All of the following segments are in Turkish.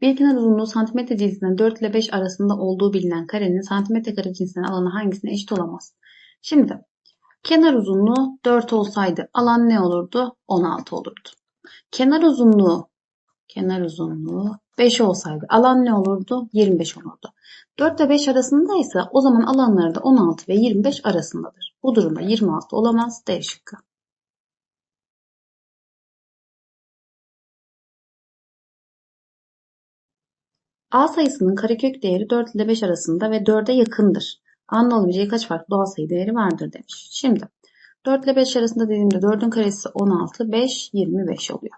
Bir kenar uzunluğu santimetre cinsinden 4 ile 5 arasında olduğu bilinen karenin santimetre kare cinsinden alanı hangisine eşit olamaz? Şimdi kenar uzunluğu 4 olsaydı alan ne olurdu? 16 olurdu. Kenar uzunluğu kenar uzunluğu 5 olsaydı alan ne olurdu? 25 olurdu. 4 ve 5 arasındaysa o zaman alanları da 16 ve 25 arasındadır. Bu durumda 26 olamaz. D şıkkı. A sayısının karekök değeri 4 ile 5 arasında ve 4'e yakındır. A'nın olabileceği kaç farklı doğal sayı değeri vardır demiş. Şimdi 4 ile 5 arasında dediğimde 4'ün karesi 16, 5, 25 oluyor.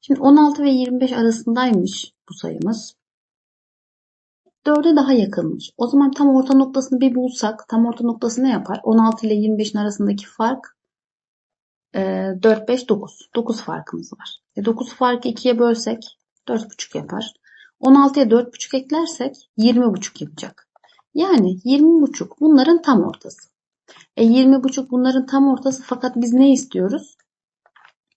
Şimdi 16 ve 25 arasındaymış bu sayımız. 4'e daha yakınmış. O zaman tam orta noktasını bir bulsak tam orta noktası ne yapar? 16 ile 25'in arasındaki fark 4, 5, 9. 9 farkımız var. E 9 farkı 2'ye bölsek 4,5 yapar. 16'ya 4,5 eklersek 20,5 yapacak. Yani 20,5 bunların tam ortası. E 20,5 bunların tam ortası fakat biz ne istiyoruz?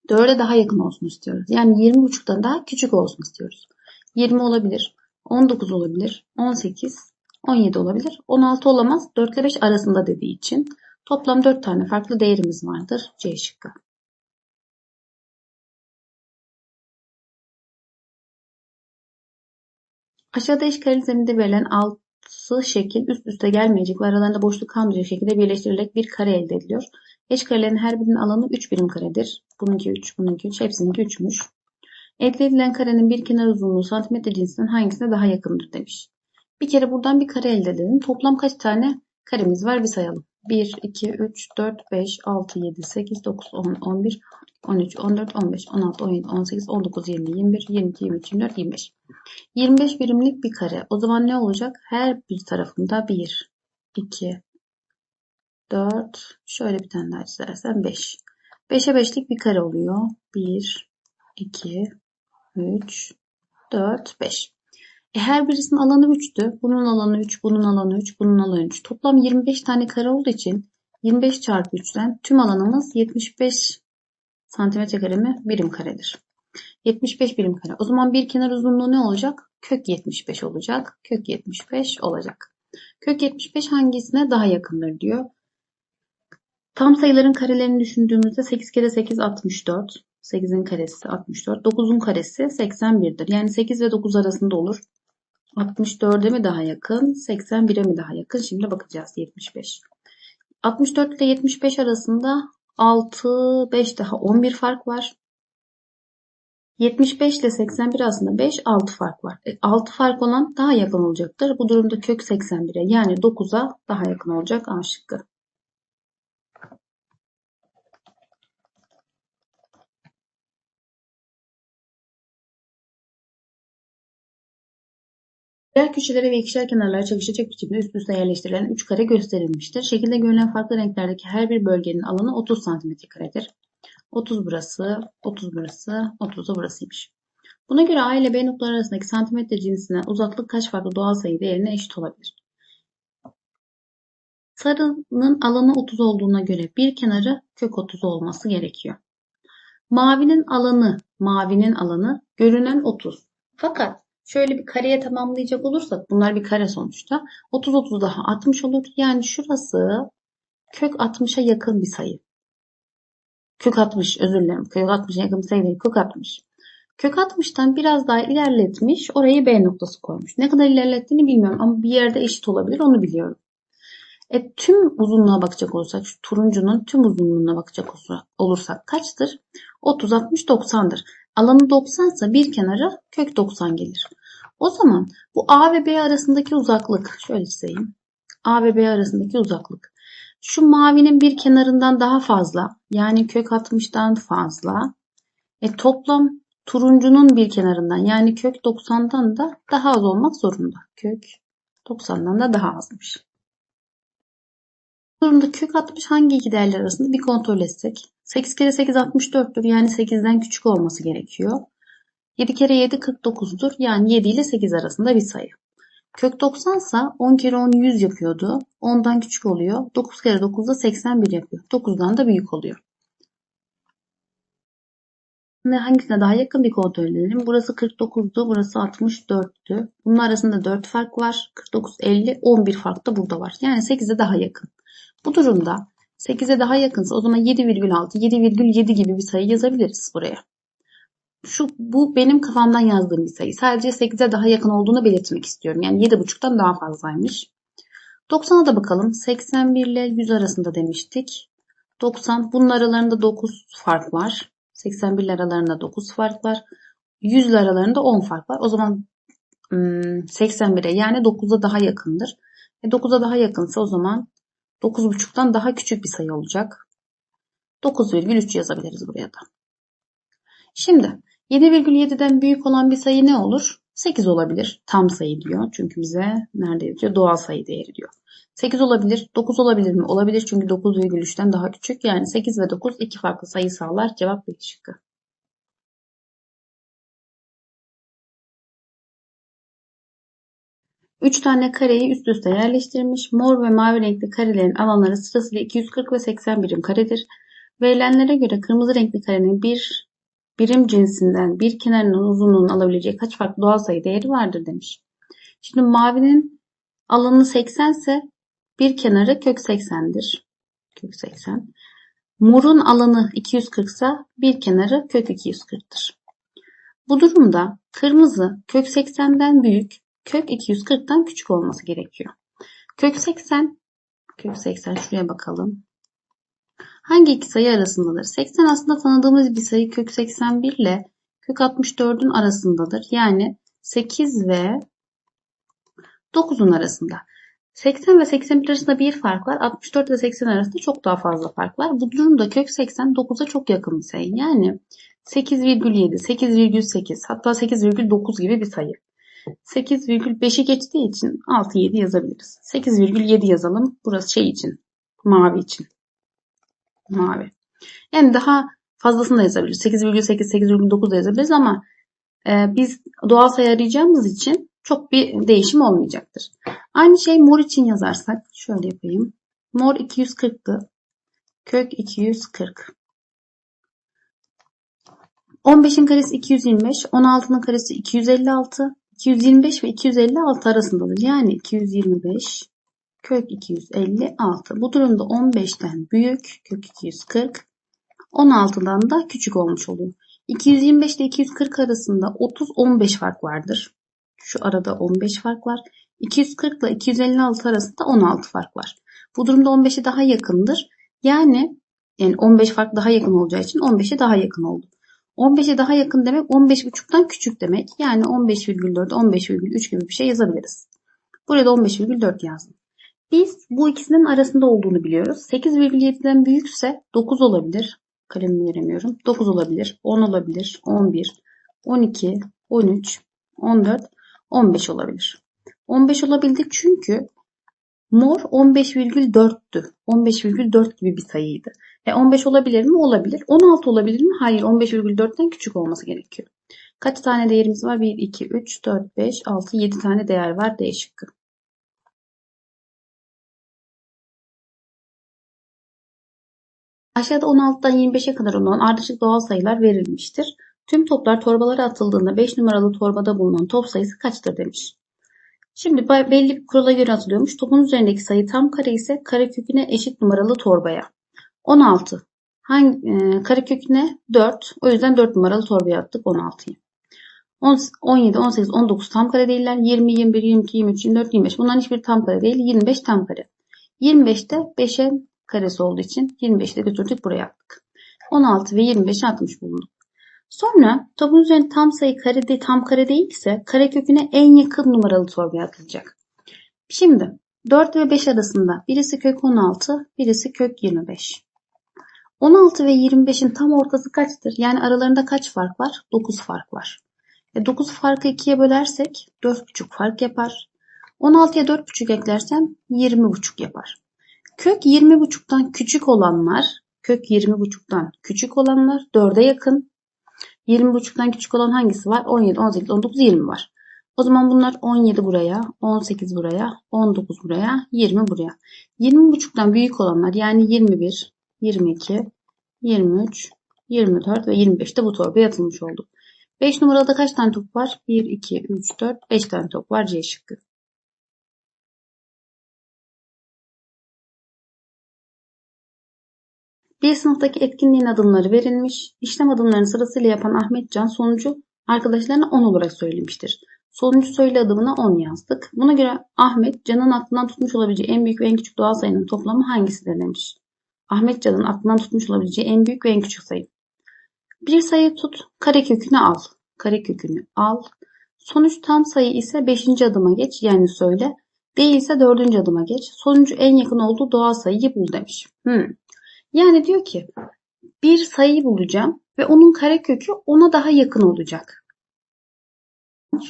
4'e daha yakın olsun istiyoruz. Yani 20,5'tan daha küçük olsun istiyoruz. 20 olabilir, 19 olabilir, 18, 17 olabilir. 16 olamaz. 4 ile 5 arasında dediği için. Toplam 4 tane farklı değerimiz vardır. C şıkkı. Aşağıda eş kareli zeminde verilen altı şekil üst üste gelmeyecek ve aralarında boşluk kalmayacak şekilde birleştirilerek bir kare elde ediliyor. Eş karelerin her birinin alanı 3 birim karedir. Bununki 3, bununki 3, hepsininki 3'müş. Elde edilen karenin bir kenar uzunluğu santimetre cinsinden hangisine daha yakındır demiş. Bir kere buradan bir kare elde edelim. Toplam kaç tane karemiz var bir sayalım. 1, 2, 3, 4, 5, 6, 7, 8, 9, 10, 11, 13, 14, 15, 16, 17, 18, 19, 20, 21, 22, 23, 24, 25. 25 birimlik bir kare. O zaman ne olacak? Her bir tarafında 1, 2, 4, şöyle bir tane daha çizersem 5. 5'e 5'lik bir kare oluyor. 1, 2, 3, 4, 5. E her birisinin alanı 3'tü. Bunun alanı 3, bunun alanı 3, bunun alanı 3. Toplam 25 tane kare olduğu için 25 çarpı 3'ten tüm alanımız 75 santimetre kare mi? Birim karedir. 75 birim kare. O zaman bir kenar uzunluğu ne olacak? Kök 75 olacak. Kök 75 olacak. Kök 75 hangisine daha yakındır diyor. Tam sayıların karelerini düşündüğümüzde 8 kere 8 64. 8'in karesi 64. 9'un karesi 81'dir. Yani 8 ve 9 arasında olur. 64'e mi daha yakın? 81'e mi daha yakın? Şimdi bakacağız 75. 64 ile 75 arasında 6, 5 daha 11 fark var. 75 ile 81 arasında 5, 6 fark var. 6 e, fark olan daha yakın olacaktır. Bu durumda kök 81'e yani 9'a daha yakın olacak A şıkkı. Birer köşelere ve ikişer kenarlara çakışacak biçimde üst üste yerleştirilen üç kare gösterilmiştir. Şekilde görülen farklı renklerdeki her bir bölgenin alanı 30 cm 30 burası, 30 burası, 30 da burasıymış. Buna göre A ile B noktaları arasındaki santimetre cinsinden uzaklık kaç farklı doğal sayı değerine eşit olabilir? Sarının alanı 30 olduğuna göre bir kenarı kök 30 olması gerekiyor. Mavinin alanı, mavinin alanı görünen 30. Fakat Şöyle bir kareye tamamlayacak olursak bunlar bir kare sonuçta. 30 30 daha 60 olur. Yani şurası kök 60'a yakın bir sayı. Kök 60 özür dilerim. Kök 60'a yakın bir sayı değil. Kök 60. Kök 60'tan biraz daha ilerletmiş. Orayı B noktası koymuş. Ne kadar ilerlettiğini bilmiyorum ama bir yerde eşit olabilir onu biliyorum. E, tüm uzunluğa bakacak olursak şu turuncunun tüm uzunluğuna bakacak olursak kaçtır? 30, 60, 90'dır. Alanı 90 ise bir kenara kök 90 gelir. O zaman bu A ve B arasındaki uzaklık şöyle çizeyim. A ve B arasındaki uzaklık. Şu mavinin bir kenarından daha fazla yani kök 60'dan fazla. E toplam turuncunun bir kenarından yani kök 90'dan da daha az olmak zorunda. Kök 90'dan da daha azmış. Durumda kök 60 hangi iki değerler arasında bir kontrol etsek. 8 kere 8 64'tür yani 8'den küçük olması gerekiyor. 7 kere 7 49'dur. Yani 7 ile 8 arasında bir sayı. Kök 90 ise 10 kere 10 100 yapıyordu. 10'dan küçük oluyor. 9 kere 9 da 81 yapıyor. 9'dan da büyük oluyor. Şimdi hangisine daha yakın bir kontrol edelim. Burası 49'du, burası 64'tü. Bunun arasında 4 fark var. 49, 50, 11 fark da burada var. Yani 8'e daha yakın. Bu durumda 8'e daha yakınsa o zaman 7,6, 7,7 gibi bir sayı yazabiliriz buraya. Şu bu benim kafamdan yazdığım bir sayı. Sadece 8'e daha yakın olduğunu belirtmek istiyorum. Yani 7,5'tan daha fazlaymış. 90'a da bakalım. 81 ile 100 arasında demiştik. 90 bunun aralarında 9 fark var. 81 ile aralarında 9 fark var. 100 ile aralarında 10 fark var. O zaman 81'e yani 9'a daha yakındır. E 9'a daha yakınsa o zaman 9,5'tan daha küçük bir sayı olacak. 9,3 yazabiliriz buraya da. Şimdi 7,7'den büyük olan bir sayı ne olur? 8 olabilir. Tam sayı diyor. Çünkü bize nerede yazıyor? Doğal sayı değeri diyor. 8 olabilir. 9 olabilir mi? Olabilir çünkü 9,3'ten daha küçük. Yani 8 ve 9 iki farklı sayı sağlar. Cevap B şıkkı. Üç tane kareyi üst üste yerleştirmiş. Mor ve mavi renkli karelerin alanları sırasıyla 240 ve 80 birim karedir. Verilenlere göre kırmızı renkli karenin bir birim cinsinden bir kenarının uzunluğunu alabileceği kaç farklı doğal sayı değeri vardır demiş. Şimdi mavinin alanı 80 ise bir kenarı kök 80'dir. Kök 80. Morun alanı 240 ise bir kenarı kök 240'tır. Bu durumda kırmızı kök 80'den büyük, kök 240'tan küçük olması gerekiyor. Kök 80, kök 80 şuraya bakalım. Hangi iki sayı arasındadır? 80 aslında tanıdığımız bir sayı kök 81 ile kök 64'ün arasındadır. Yani 8 ve 9'un arasında. 80 ve 81 arasında bir fark var. 64 ve 80 arasında çok daha fazla fark var. Bu durumda kök 80 9'a çok yakın bir sayı. Yani 8,7, 8,8 hatta 8,9 gibi bir sayı. 8,5'i geçtiği için 6, 7 yazabiliriz. 8,7 yazalım. Burası şey için. Mavi için. Mavi. Yani daha fazlasını da yazabiliriz. 8,8, 8,9 da yazabiliriz ama e, biz doğal sayı arayacağımız için çok bir değişim olmayacaktır. Aynı şey mor için yazarsak şöyle yapayım. Mor 240'tı. Kök 240. 15'in karesi 225, 16'nın karesi 256, 225 ve 256 arasındadır. Yani 225 kök 256. Bu durumda 15'ten büyük kök 240, 16'dan da küçük olmuş oluyor. 225 ile 240 arasında 30-15 fark vardır. Şu arada 15 fark var. 240 ile 256 arasında 16 fark var. Bu durumda 15'e daha yakındır. Yani yani 15 fark daha yakın olacağı için 15'e daha yakın oldu. 15'e daha yakın demek 15,5'tan küçük demek. Yani 15,4, 15,3 gibi bir şey yazabiliriz. Buraya da 15,4 yazdım. Biz bu ikisinin arasında olduğunu biliyoruz. 8,7'den büyükse 9 olabilir. Kalemimi veremiyorum. 9 olabilir, 10 olabilir, 11, 12, 13, 14, 15 olabilir. 15 olabildi çünkü mor 15,4'tü. 15,4 gibi bir sayıydı. E 15 olabilir mi? Olabilir. 16 olabilir mi? Hayır 15,4'ten küçük olması gerekiyor. Kaç tane değerimiz var? 1, 2, 3, 4, 5, 6, 7 tane değer var. D şıkkı. Aşağıda 16'dan 25'e kadar olan ardışık doğal sayılar verilmiştir. Tüm toplar torbalara atıldığında 5 numaralı torbada bulunan top sayısı kaçtır demiş. Şimdi belli bir kurala göre atılıyormuş. Topun üzerindeki sayı tam kare ise kareköküne eşit numaralı torbaya. 16. Hangi, e, kareköküne 4. O yüzden 4 numaralı torbaya attık 16'yı. 17, 18, 19 tam kare değiller. 20, 21, 22, 23, 24, 25. Bunların hiçbir tam kare değil. 25 tam kare. 25'te 5'e karesi olduğu için 25'i de götürdük buraya attık. 16 ve 25'i atmış bulunduk. Sonra topun üzerinde tam sayı kare de, tam kare değilse kare köküne en yakın numaralı torbaya atılacak. Şimdi 4 ve 5 arasında birisi kök 16, birisi kök 25. 16 ve 25'in tam ortası kaçtır? Yani aralarında kaç fark var? 9 fark var. E 9 farkı 2'ye bölersek 4,5 fark yapar. 16'ya 4,5 eklersem 20,5 yapar. Kök 20,5'tan küçük olanlar, kök 20,5'tan küçük olanlar 4'e yakın. 20,5'tan küçük olan hangisi var? 17, 18, 19, 20 var. O zaman bunlar 17 buraya, 18 buraya, 19 buraya, 20 buraya. 20,5'tan büyük olanlar yani 21, 22, 23, 24 ve 25 de bu torbaya atılmış oldu. 5 numarada kaç tane top var? 1, 2, 3, 4, 5 tane top var C şıkkı. Bir sınıftaki etkinliğin adımları verilmiş. İşlem adımlarını sırasıyla yapan Ahmet Can sonucu arkadaşlarına 10 olarak söylemiştir. Sonuncu söyle adımına 10 yazdık. Buna göre Ahmet Can'ın aklından tutmuş olabileceği en büyük ve en küçük doğal sayının toplamı hangisidir demiş. Ahmet Can'ın aklından tutmuş olabileceği en büyük ve en küçük sayı. Bir sayı tut, karekökünü al. Karekökünü al. Sonuç tam sayı ise 5. adıma geç yani söyle. Değilse 4. adıma geç. Sonucu en yakın olduğu doğal sayıyı bul demiş. Hmm. Yani diyor ki bir sayıyı bulacağım ve onun karekökü ona daha yakın olacak.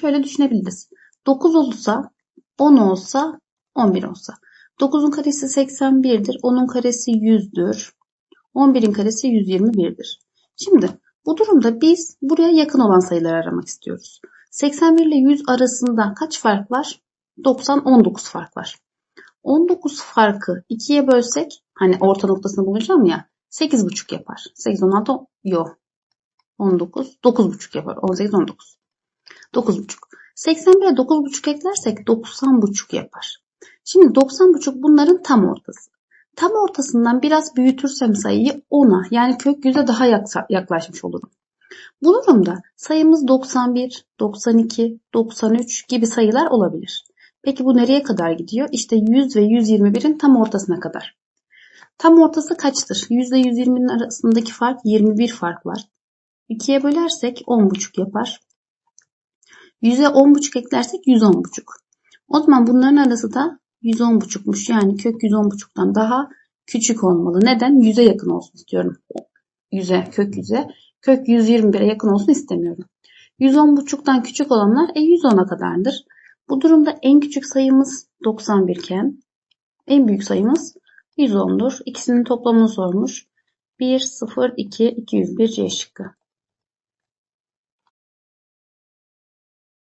Şöyle düşünebiliriz. 9 olursa 10 olsa 11 olsa. 9'un karesi 81'dir. 10'un karesi 100'dür. 11'in karesi 121'dir. Şimdi bu durumda biz buraya yakın olan sayıları aramak istiyoruz. 81 ile 100 arasında kaç fark var? 90, 19 fark var. 19 farkı 2'ye bölsek hani orta noktasını bulacağım ya 8,5 yapar. 8, 16, yok. 19, 9,5 yapar. 18, 19. 9,5. 81'e 9,5 eklersek 90,5 yapar. Şimdi 90,5 bunların tam ortası. Tam ortasından biraz büyütürsem sayıyı 10'a yani kök 100'e daha yaklaşmış olurum. Bu durumda sayımız 91, 92, 93 gibi sayılar olabilir. Peki bu nereye kadar gidiyor? İşte 100 ve 121'in tam ortasına kadar. Tam ortası kaçtır? 100 ile 120'nin arasındaki fark 21 fark var. 2'ye bölersek 10,5 yapar. 100'e 10,5 eklersek 110,5. O zaman bunların arası da 110,5'muş. Yani kök 110,5'tan daha küçük olmalı. Neden? 100'e yakın olsun istiyorum. 100'e, kök 100'e. Kök 121'e yakın olsun istemiyorum. 110,5'tan küçük olanlar e 110'a kadardır. Bu durumda en küçük sayımız 91 iken en büyük sayımız 110'dur. İkisinin toplamını sormuş. 1, 0, 2, 201 C şıkkı.